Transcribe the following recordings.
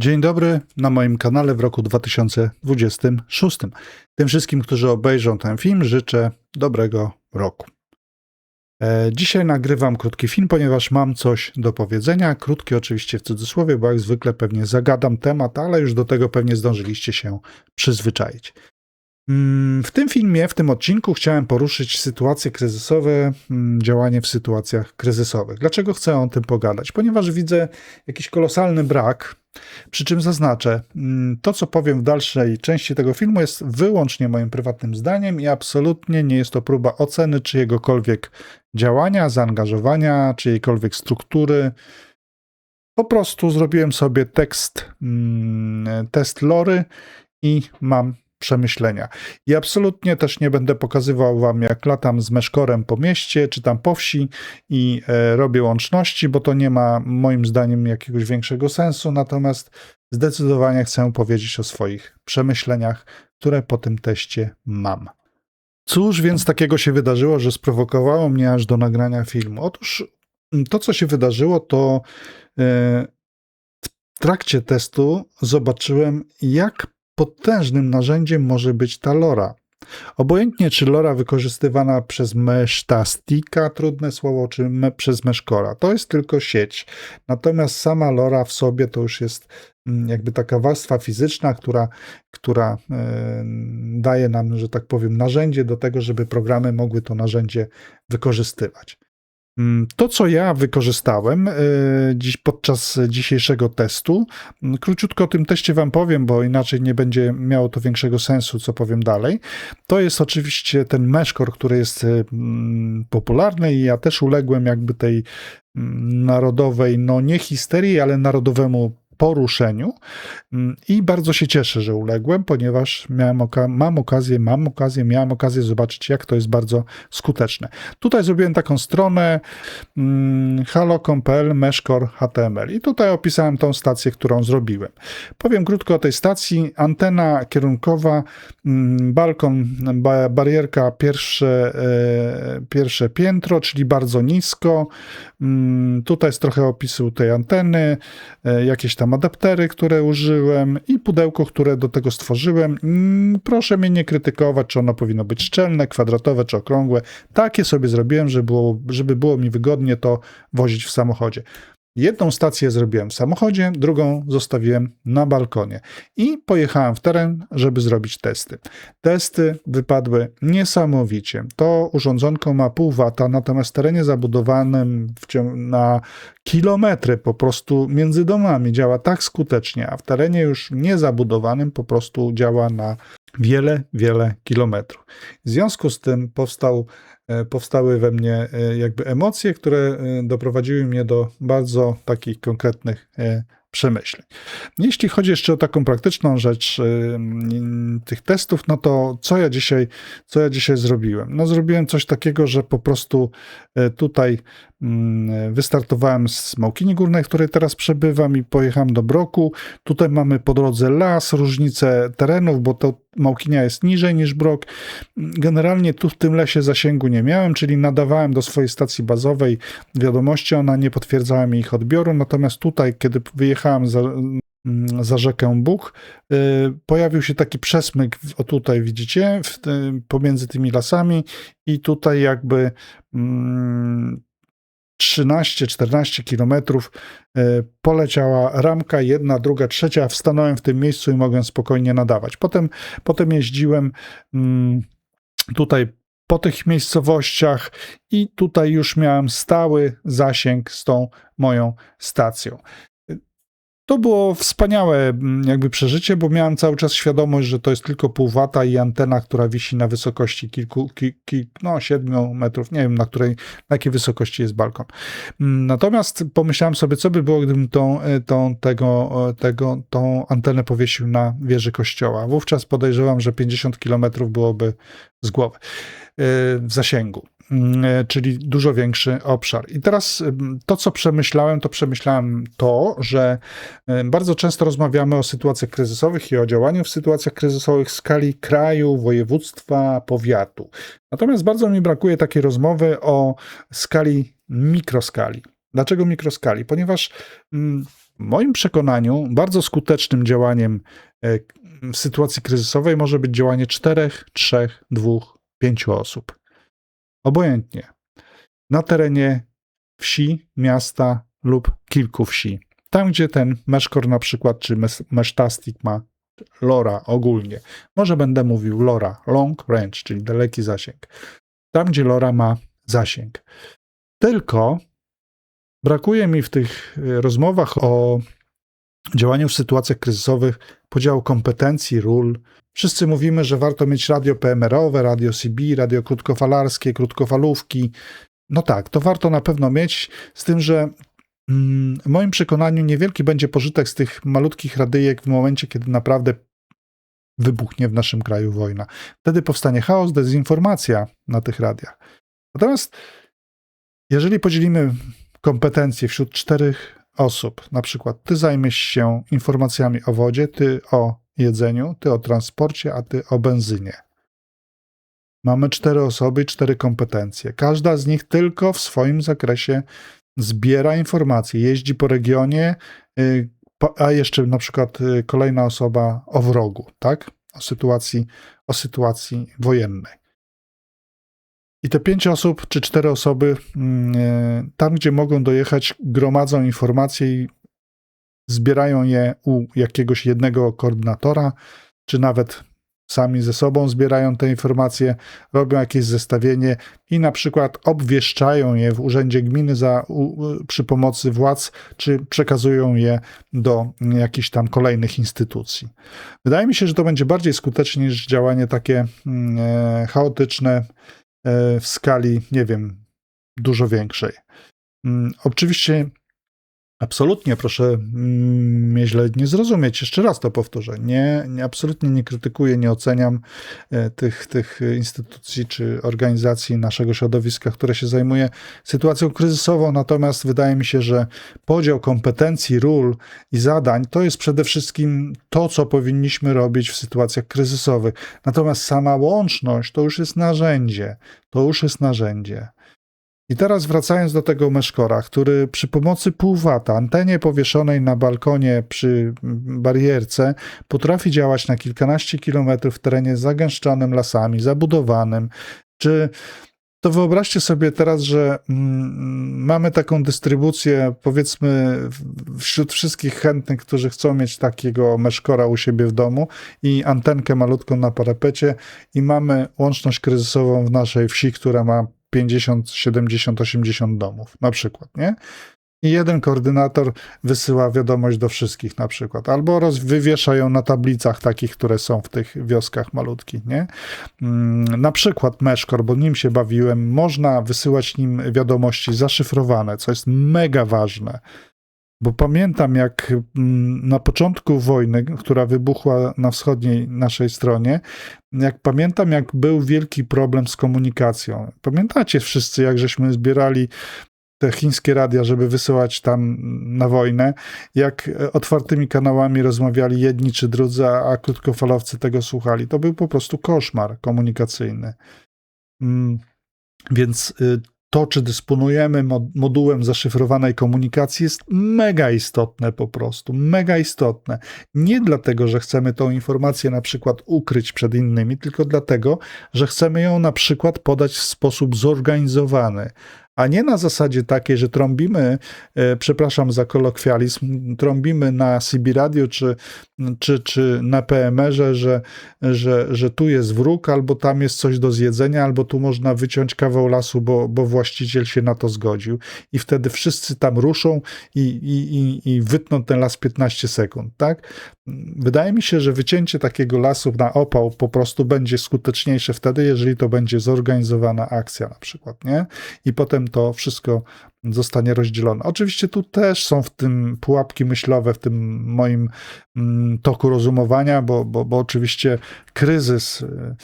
Dzień dobry na moim kanale w roku 2026. Tym wszystkim, którzy obejrzą ten film, życzę dobrego roku. E, Dzisiaj nagrywam krótki film, ponieważ mam coś do powiedzenia. Krótki oczywiście w cudzysłowie, bo jak zwykle pewnie zagadam temat, ale już do tego pewnie zdążyliście się przyzwyczaić. Mm, W tym filmie, w tym odcinku chciałem poruszyć sytuacje kryzysowe, mm, działanie w sytuacjach kryzysowych. Dlaczego chcę o tym pogadać? Ponieważ widzę jakiś kolosalny brak przy czym zaznaczę, mm, to co powiem w dalszej części tego filmu jest wyłącznie moim prywatnym zdaniem i absolutnie nie jest to próba oceny czyjegokolwiek działania, zaangażowania, czyjejkolwiek struktury. Po prostu zrobiłem sobie tekst, mm, test Lory i mam przemyślenia. I absolutnie też nie będę pokazywał wam, jak latam z meszkorem po mieście, czy tam po wsi i e, robię łączności, bo to nie ma moim zdaniem jakiegoś większego sensu. Natomiast zdecydowanie chcę powiedzieć o swoich przemyśleniach, które po tym teście mam. Cóż więc takiego się wydarzyło, że sprowokowało mnie aż do nagrania filmu? Otóż to, co się wydarzyło, to e, w trakcie testu zobaczyłem, jak potężnym narzędziem może być ta lora. Obojętnie, czy lora wykorzystywana przez mesztastika, trudne słowo, czy me, przez meszkora, to jest tylko sieć. Natomiast sama lora w sobie to już jest mm, jakby taka warstwa fizyczna, która, która e, daje nam, że tak powiem, narzędzie do tego, żeby programy mogły to narzędzie wykorzystywać. Mm, To, co ja wykorzystałem e, dziś podczas dzisiejszego testu, mm, króciutko o tym teście Wam powiem, bo inaczej nie będzie miało to większego sensu, co powiem dalej. To jest oczywiście ten meszkor, który jest e, mm, popularny i ja też uległem jakby tej narodowej, no nie histerii, ale narodowemu poruszeniu Mm, i bardzo się cieszę, że uległem, ponieważ miałem oka- mam okazję, mam okazję, miałem okazję zobaczyć, jak to jest bardzo skuteczne. Tutaj zrobiłem taką stronę mm, halo.pl HTML i tutaj opisałem tą stację, którą zrobiłem. Powiem krótko o tej stacji. Antena kierunkowa, mm, balkon, ba- barierka pierwsze, e, pierwsze piętro, czyli bardzo nisko. Mm, Tutaj jest trochę opisu tej anteny, e, jakieś tam adaptery, które użyłem i pudełko, które do tego stworzyłem. Mm, Proszę mnie nie krytykować, czy ono powinno być szczelne, kwadratowe czy okrągłe. Takie sobie zrobiłem, żeby było, żeby było mi wygodnie to wozić w samochodzie. Jedną stację zrobiłem w samochodzie, drugą zostawiłem na balkonie i pojechałem w teren, żeby zrobić testy. Testy wypadły niesamowicie. To urządzonko ma pół wata, natomiast w terenie zabudowanym na kilometry po prostu między domami działa tak skutecznie, a w terenie już niezabudowanym po prostu działa na wiele, wiele kilometrów. W związku z tym powstał, powstały we mnie e, jakby emocje, które e, doprowadziły mnie do bardzo takich konkretnych e, przemyśleń. Jeśli chodzi jeszcze o taką praktyczną rzecz e, tych testów, no to co ja dzisiaj, co ja dzisiaj zrobiłem? No zrobiłem coś takiego, że po prostu e, tutaj wystartowałem z Małkini Górnej, w której teraz przebywam i pojechałem do Broku. Tutaj mamy po drodze las, różnice terenów, bo to Małkinia jest niżej niż Brok. Generalnie tu w tym lesie zasięgu nie miałem, czyli nadawałem do swojej stacji bazowej wiadomości, ona nie potwierdzała mi ich odbioru, natomiast tutaj, kiedy wyjechałem za, mm, za rzekę Bóg, y, pojawił się taki przesmyk, o tutaj widzicie, w pomiędzy tymi lasami i tutaj jakby mm, 13-14 kilometrów y, poleciała ramka, jedna, druga, trzecia, wstanąłem w tym miejscu i mogłem spokojnie nadawać. Potem, potem jeździłem mm, tutaj po tych miejscowościach i tutaj już miałem stały zasięg z tą moją stacją. To było wspaniałe mm, jakby przeżycie, bo miałem cały czas świadomość, że to jest tylko pół wata i antena, która wisi na wysokości kilku, ki, ki, no 7 metrów, nie wiem na której, na jakiej wysokości jest balkon. Mm, Natomiast pomyślałem sobie, co by było, gdybym tą, e, tą, tego, e, tego, tą antenę powiesił na wieży kościoła. Wówczas podejrzewam, że 50 km byłoby z głowy e, w zasięgu. Mm, e, czyli dużo większy obszar. I teraz mm, to, co przemyślałem, to przemyślałem to, że e, bardzo często rozmawiamy o sytuacjach kryzysowych i o działaniu w sytuacjach kryzysowych w skali kraju, województwa, powiatu. Natomiast bardzo mi brakuje takiej rozmowy o skali, mikroskali. Dlaczego mikroskali? Ponieważ mm, W moim przekonaniu bardzo skutecznym działaniem e, w sytuacji kryzysowej może być działanie czterech, trzech, dwóch, pięciu osób. Obojętnie. Na terenie wsi, miasta lub kilku wsi. Tam, gdzie ten meszkor na przykład, czy mesztastik ma LoRa ogólnie. Może będę mówił LoRa, long range, czyli daleki zasięg. Tam, gdzie LoRa ma zasięg. Tylko brakuje mi w tych y, rozmowach o działaniu w sytuacjach kryzysowych podziału kompetencji, ról. Wszyscy mówimy, że warto mieć radio PMR-owe, radio CB, radio krótkofalarskie, krótkofalówki. No tak, to warto na pewno mieć, z tym, że mm, w moim przekonaniu niewielki będzie pożytek z tych malutkich radyjek w momencie, kiedy naprawdę wybuchnie w naszym kraju wojna. Wtedy powstanie chaos, dezinformacja na tych radiach. Natomiast jeżeli podzielimy kompetencje wśród czterech osób, na przykład ty zajmiesz się informacjami o wodzie, ty o jedzeniu, ty o transporcie, a ty o benzynie. Mamy cztery osoby cztery kompetencje. Każda z nich tylko w swoim zakresie zbiera informacje, jeździ po regionie, y, a jeszcze na przykład y, kolejna osoba o wrogu, tak? O sytuacji, o sytuacji wojennej. I te pięć osób czy cztery osoby, mm, e, tam gdzie mogą dojechać, gromadzą informacje i zbierają je u jakiegoś jednego koordynatora, czy nawet sami ze sobą zbierają te informacje, robią jakieś zestawienie i na przykład obwieszczają je w urzędzie gminy za, u, przy pomocy władz, czy przekazują je do jakichś tam kolejnych instytucji. Wydaje mi się, że to będzie bardziej skuteczne niż działanie takie mm, e, chaotyczne, w skali, nie wiem, dużo większej. Mm, oczywiście Absolutnie, proszę mm, mnie źle nie zrozumieć. Jeszcze raz to powtórzę. Nie, nie, absolutnie nie krytykuję, nie oceniam e, tych, tych instytucji czy organizacji naszego środowiska, które się zajmuje sytuacją kryzysową. Natomiast wydaje mi się, że podział kompetencji, ról i zadań to jest przede wszystkim to, co powinniśmy robić w sytuacjach kryzysowych. Natomiast sama łączność to już jest narzędzie. To już jest narzędzie. I teraz wracając do tego meszkora, który przy pomocy półwata, antenie powieszonej na balkonie przy barierce, potrafi działać na kilkanaście kilometrów w terenie zagęszczonym lasami, zabudowanym, czy to wyobraźcie sobie teraz, że mm, mamy taką dystrybucję, powiedzmy, wśród wszystkich chętnych, którzy chcą mieć takiego meszkora u siebie w domu i antenkę malutką na parapecie, i mamy łączność kryzysową w naszej wsi, która ma 50, 70, 80 domów, na przykład, nie? I jeden koordynator wysyła wiadomość do wszystkich na przykład, albo roz, wywiesza ją na tablicach takich, które są w tych wioskach malutkich, nie? Mm, na przykład Meszkor, bo nim się bawiłem, można wysyłać nim wiadomości zaszyfrowane, co jest mega ważne. Bo pamiętam, jak mm, na początku wojny, która wybuchła na wschodniej naszej stronie, jak pamiętam, jak był wielki problem z komunikacją. Pamiętacie wszyscy, jak żeśmy zbierali te chińskie radia, żeby wysyłać tam na wojnę, jak otwartymi kanałami rozmawiali jedni czy drudzy, a krótkofalowcy tego słuchali. To był po prostu koszmar komunikacyjny. Mm, więc y, to, czy dysponujemy modułem zaszyfrowanej komunikacji, jest mega istotne po prostu, mega istotne. Nie dlatego, że chcemy tą informację na przykład ukryć przed innymi, tylko dlatego, że chcemy ją na przykład podać w sposób zorganizowany, a nie na zasadzie takiej, że trąbimy, e, przepraszam za kolokwializm, trąbimy na CB Radio czy, czy, czy na PMR-ze, że, że, że tu jest wróg, albo tam jest coś do zjedzenia, albo tu można wyciąć kawał lasu, bo, bo właściciel się na to zgodził. I wtedy wszyscy tam ruszą i, i, i, i wytną ten las 15 sekund, tak? Wydaje mi się, że wycięcie takiego lasu na opał po prostu będzie skuteczniejsze wtedy, jeżeli to będzie zorganizowana akcja na przykład, nie? I potem to wszystko zostanie rozdzielone. Oczywiście tu też są w tym pułapki myślowe, w tym moim mm, toku rozumowania, bo, bo, bo oczywiście kryzys y,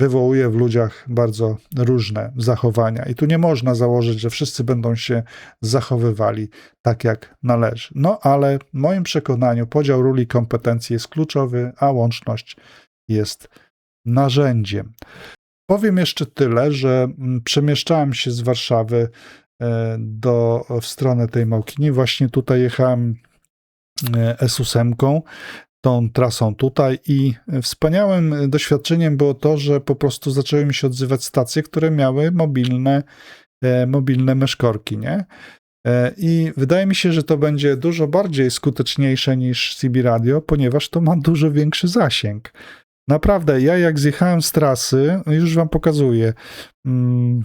wywołuje w ludziach bardzo różne zachowania. I tu nie można założyć, że wszyscy będą się zachowywali tak, jak należy. No ale w moim przekonaniu podział ról i kompetencji jest kluczowy, a łączność jest narzędziem. Powiem jeszcze tyle, że mm, przemieszczałem się z Warszawy e, do, w stronę tej Małkini. Właśnie tutaj jechałem e, S8, tą trasą tutaj i wspaniałym doświadczeniem było to, że po prostu zaczęły mi się odzywać stacje, które miały mobilne, e, mobilne meszkorki, nie? I wydaje mi się, że to będzie dużo bardziej skuteczniejsze niż CB Radio, ponieważ to ma dużo większy zasięg. Naprawdę, ja jak zjechałem z trasy, no już wam pokazuję. Mm,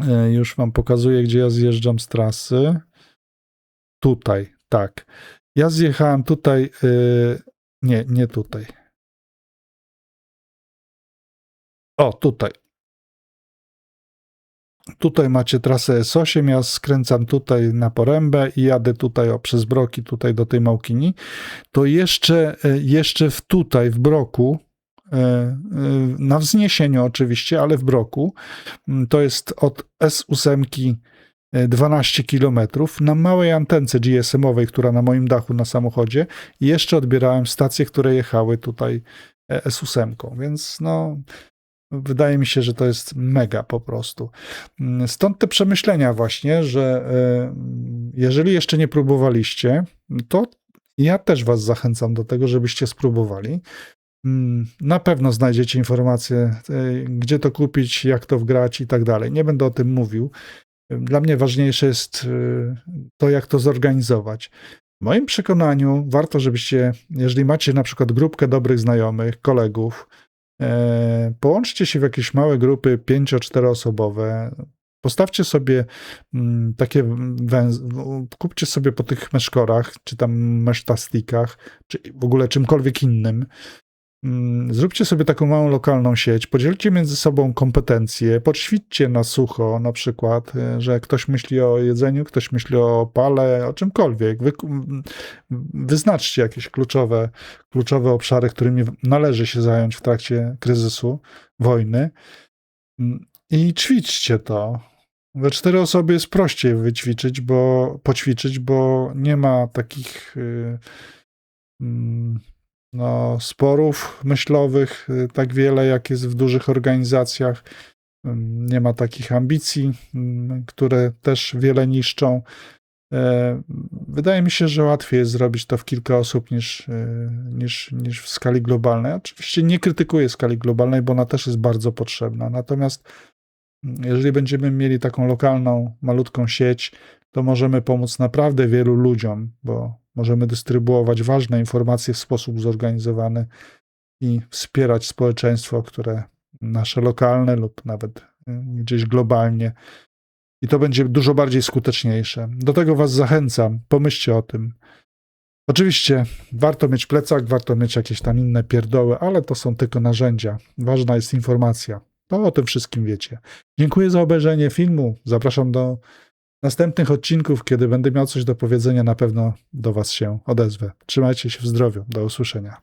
e, Już wam pokazuję, gdzie ja zjeżdżam z trasy. Tutaj, tak. Ja zjechałem tutaj. y, Nie, nie tutaj. O, tutaj. Tutaj macie trasę S8, ja skręcam tutaj na Porębę i jadę tutaj o, przez Broki, tutaj do tej Małkini. To jeszcze, e, jeszcze w tutaj, w Broku, e, e, na wzniesieniu oczywiście, ale w Broku, to jest od S8 e, 12 km na małej antence GSM-owej, która na moim dachu na samochodzie jeszcze odbierałem stacje, które jechały tutaj e, S8, więc no wydaje mi się, że to jest mega po prostu. Stąd te przemyślenia właśnie, że e, jeżeli jeszcze nie próbowaliście, to ja też was zachęcam do tego, żebyście spróbowali. Mm, Na pewno znajdziecie informacje, e, gdzie to kupić, jak to wgrać i tak dalej. Nie będę o tym mówił. Dla mnie ważniejsze jest e, to, jak to zorganizować. W moim przekonaniu warto, żebyście, jeżeli macie na przykład grupkę dobrych znajomych, kolegów, połączcie się w jakieś małe grupy, pięcio-czteroosobowe. Postawcie sobie mm, takie węz... kupcie sobie po tych meszkorach, czy tam mesztastikach, czy w ogóle czymkolwiek innym. Mm, Zróbcie sobie taką małą lokalną sieć, podzielcie między sobą kompetencje, poćwiczcie na sucho na przykład, e, że ktoś myśli o jedzeniu, ktoś myśli o pale, o czymkolwiek. Wy, wyznaczcie jakieś kluczowe, kluczowe obszary, którymi należy się zająć w trakcie kryzysu, wojny Mm, i ćwiczcie to. We cztery osoby jest prościej wyćwiczyć, bo poćwiczyć, bo nie ma takich y, mm, no, sporów myślowych y, tak wiele, jak jest w dużych organizacjach. Ym, Nie ma takich ambicji, ym, które też wiele niszczą. E, Wydaje mi się, że łatwiej jest zrobić to w kilka osób niż, y, niż, niż w skali globalnej. Oczywiście nie krytykuję skali globalnej, bo ona też jest bardzo potrzebna. Natomiast mm, jeżeli będziemy mieli taką lokalną, malutką sieć, to możemy pomóc naprawdę wielu ludziom, bo możemy dystrybuować ważne informacje w sposób zorganizowany i wspierać społeczeństwo, które nasze lokalne lub nawet y, gdzieś globalnie. I to będzie dużo bardziej skuteczniejsze. Do tego Was zachęcam. Pomyślcie o tym. Oczywiście warto mieć plecak, warto mieć jakieś tam inne pierdoły, ale to są tylko narzędzia. Ważna jest informacja. To o tym wszystkim wiecie. Dziękuję za obejrzenie filmu. Zapraszam do następnych odcinków, kiedy będę miał coś do powiedzenia, na pewno do Was się odezwę. Trzymajcie się w zdrowiu. Do usłyszenia.